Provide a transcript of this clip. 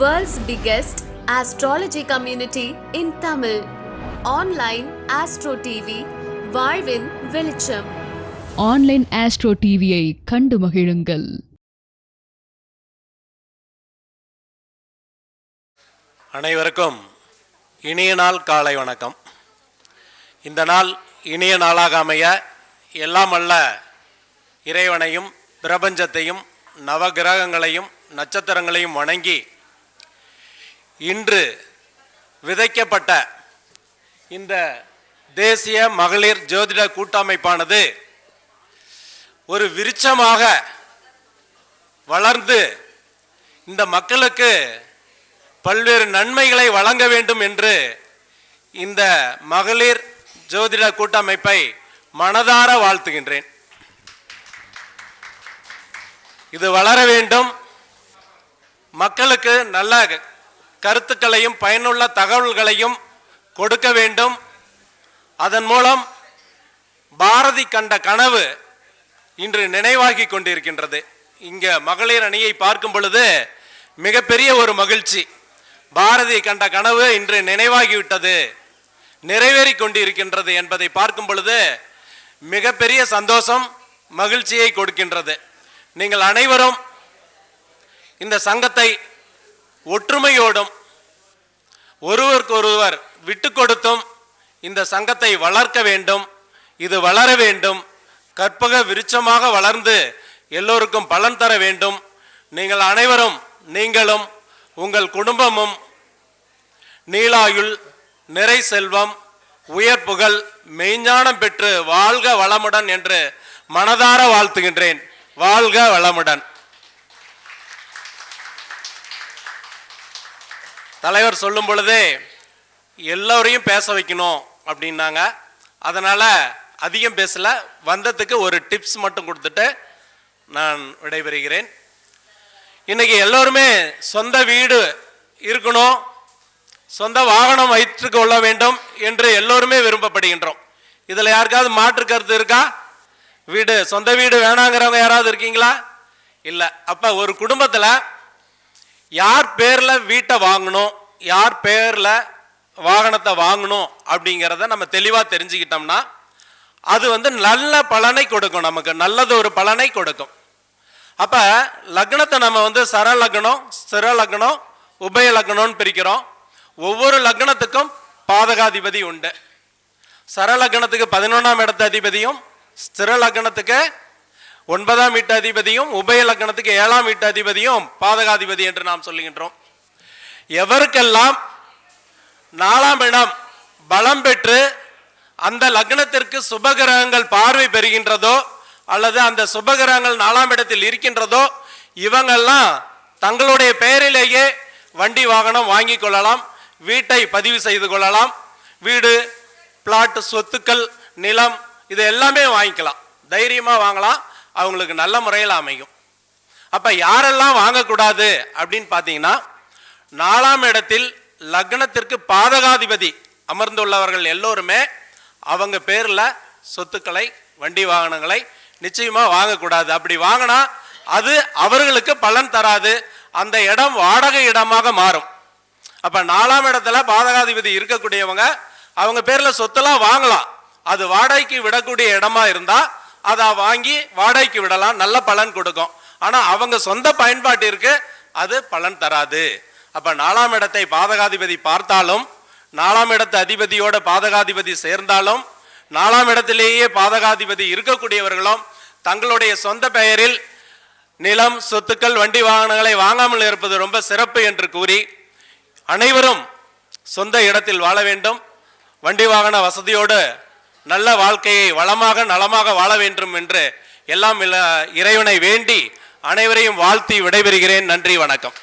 World's biggest astrology community in Tamil. Online Astro TV, வாழ்வின் வெளிச்சம். Online astro டிவியை கண்டு மகிழுங்கள். அனைவருக்கும் இனிய நாள் காலை வணக்கம். இந்த நாள் இனிய நாளாக அமைய எல்லாம் அல்ல இறைவனையும் பிரபஞ்சத்தையும் நவகிரகங்களையும் நட்சத்திரங்களையும் வணங்கி இன்று விதைக்கப்பட்ட இந்த தேசிய மகளிர் ஜோதிட கூட்டமைப்பானது ஒரு விருட்சமாக வளர்ந்து இந்த மக்களுக்கு பல்வேறு நன்மைகளை வழங்க வேண்டும் என்று இந்த மகளிர் ஜோதிட கூட்டமைப்பை மனதார வாழ்த்துகின்றேன். இது வளர வேண்டும். மக்களுக்கு நல்ல கருத்துக்களையும் பயனுள்ள தகவல்களையும் கொடுக்க வேண்டும். அதன் மூலம் பாரதி கண்ட கனவு இன்று நினைவாகி கொண்டிருக்கின்றது. இங்கே மகளிர் அணியை பார்க்கும் பொழுது மிகப்பெரிய ஒரு மகிழ்ச்சி. பாரதி கண்ட கனவு இன்று நினைவாகிவிட்டது. நிறைவேறி கொண்டிருக்கின்றது என்பதை பார்க்கும் பொழுது மிகப்பெரிய சந்தோஷம் மகிழ்ச்சியை கொடுக்கின்றது. நீங்கள் அனைவரும் இந்த சங்கத்தை ஒற்றுமையோடும் ஒருவருக்கொருவர் விட்டு கொடுத்தும் இந்த சங்கத்தை வளர்க்க வேண்டும். இது வளர வேண்டும். கற்பக விருட்சமாக வளர்ந்து எல்லோருக்கும் பலன் தர வேண்டும். நீங்கள் அனைவரும் நீங்களும் உங்கள் குடும்பமும் நீலாயுள் நிறை செல்வம் உயர் புகழ் மெய்ஞானம் பெற்று வாழ்க வளமுடன் என்று மனதார வாழ்த்துகின்றேன். வாழ்க வளமுடன். தலைவர் சொல்லும் பொழுது எல்லோரையும் பேச வைக்கணும் அப்படின்னாங்க. அதனால் அதிகம் பேசல. வந்ததுக்கு ஒரு டிப்ஸ் மட்டும் கொடுத்துட்டு நான் விடைபெறுகிறேன். இன்னைக்கு எல்லோருமே சொந்த வீடு இருக்கணும். சொந்த வாகனம் வைத்து கொள்ள வேண்டும் என்று எல்லோருமே விரும்பப்படுகின்றோம். இதில் யாருக்காவது மாற்று கருத்து இருக்கா? வீடு சொந்த வீடு வேணாங்கிறவங்க யாராவது இருக்கீங்களா? இல்லை. அப்போ ஒரு குடும்பத்தில் யார் பேரில் வீட்டை வாங்கணும் யார் பேரில் வாகனத்தை வாங்கணும் அப்படிங்கிறத நம்ம தெளிவாக தெரிஞ்சுக்கிட்டோம்னா அது வந்து நல்ல பலனை கொடுக்கும் நமக்கு நல்லது ஒரு பலனை கொடுக்கும். அப்போ லக்னத்தை நம்ம வந்து சர லக்னம் ஸ்திர லக்னம் உபய லக்னம்னு பிரிக்கிறோம். ஒவ்வொரு லக்னத்துக்கும் பாதகாதிபதி உண்டு. சர லக்னத்துக்கு பதினொன்றாம் இடத்த அதிபதியும் ஸ்திர லக்னத்துக்கு ஒன்பதாம் வீட்டாதிபதியும் உபய லக்கணத்துக்கு ஏழாம் வீட்டாதிபதியும் பாதகாதிபதி என்று நாம் சொல்லுகின்றோம். எவருக்கெல்லாம் நாலாம் இடம் பலம் பெற்று அந்த லக்னத்திற்கு சுபகிரகங்கள் பார்வை பெறுகின்றதோ அல்லது அந்த சுபகிரகங்கள் நாலாம் இடத்தில் இருக்கின்றதோ இவங்கெல்லாம் தங்களுடைய பெயரிலேயே வண்டி வாகனம் வாங்கி கொள்ளலாம் வீட்டை பதிவு செய்து கொள்ளலாம் வீடு பிளாட் சொத்துக்கள் நிலம் இது எல்லாமே வாங்கிக்கலாம். தைரியமாக வாங்கலாம். அவங்களுக்கு நல்ல முறையில் அமையும். அப்போ யாரெல்லாம் வாங்கக்கூடாது அப்படின்னு பார்த்தீங்கன்னா நாலாம் இடத்தில் லக்னத்திற்கு பாதகாதிபதி அமர்ந்துள்ளவர்கள் எல்லோருமே அவங்க பேரில் சொத்துக்களை வண்டி வாகனங்களை நிச்சயமாக வாங்கக்கூடாது. அப்படி வாங்கினா அது அவர்களுக்கு பலன் தராது. அந்த இடம் வாடகை இடமாக மாறும். அப்போ நாலாம் இடத்துல பாதகாதிபதி இருக்கக்கூடியவங்க அவங்க பேரில் சொத்தெல்லாம் வாங்கலாம். அது வாடகைக்கு விடக்கூடிய இடமா இருந்தால் அதை வாங்கி வாடகைக்கு விடலாம் நல்ல பலன் கொடுக்கும். ஆனால் அவங்க சொந்த பயன்பாட்டிற்கு அது பலன் தராது. அப்போ நாலாம் இடத்தை பாதகாதிபதி பார்த்தாலும் நாலாம் இடத்து அதிபதியோட பாதகாதிபதி சேர்ந்தாலும் நாலாம் இடத்திலேயே பாதகாதிபதி இருக்கக்கூடியவர்களும் தங்களுடைய சொந்த பெயரில் நிலம் சொத்துக்கள் வண்டி வாகனங்களை வாங்காமல் இருப்பது ரொம்ப சிறப்பு என்று கூறி அனைவரும் சொந்த இடத்தில் வாழ வேண்டும். வண்டி வாகன வசதியோடு நல்ல வாழ்க்கையை வளமாக நலமாக வாழ வேண்டும் என்று எல்லாம் இறைவனை வேண்டி அனைவரையும் வாழ்த்தி விடைபெறுகிறேன். நன்றி வணக்கம்.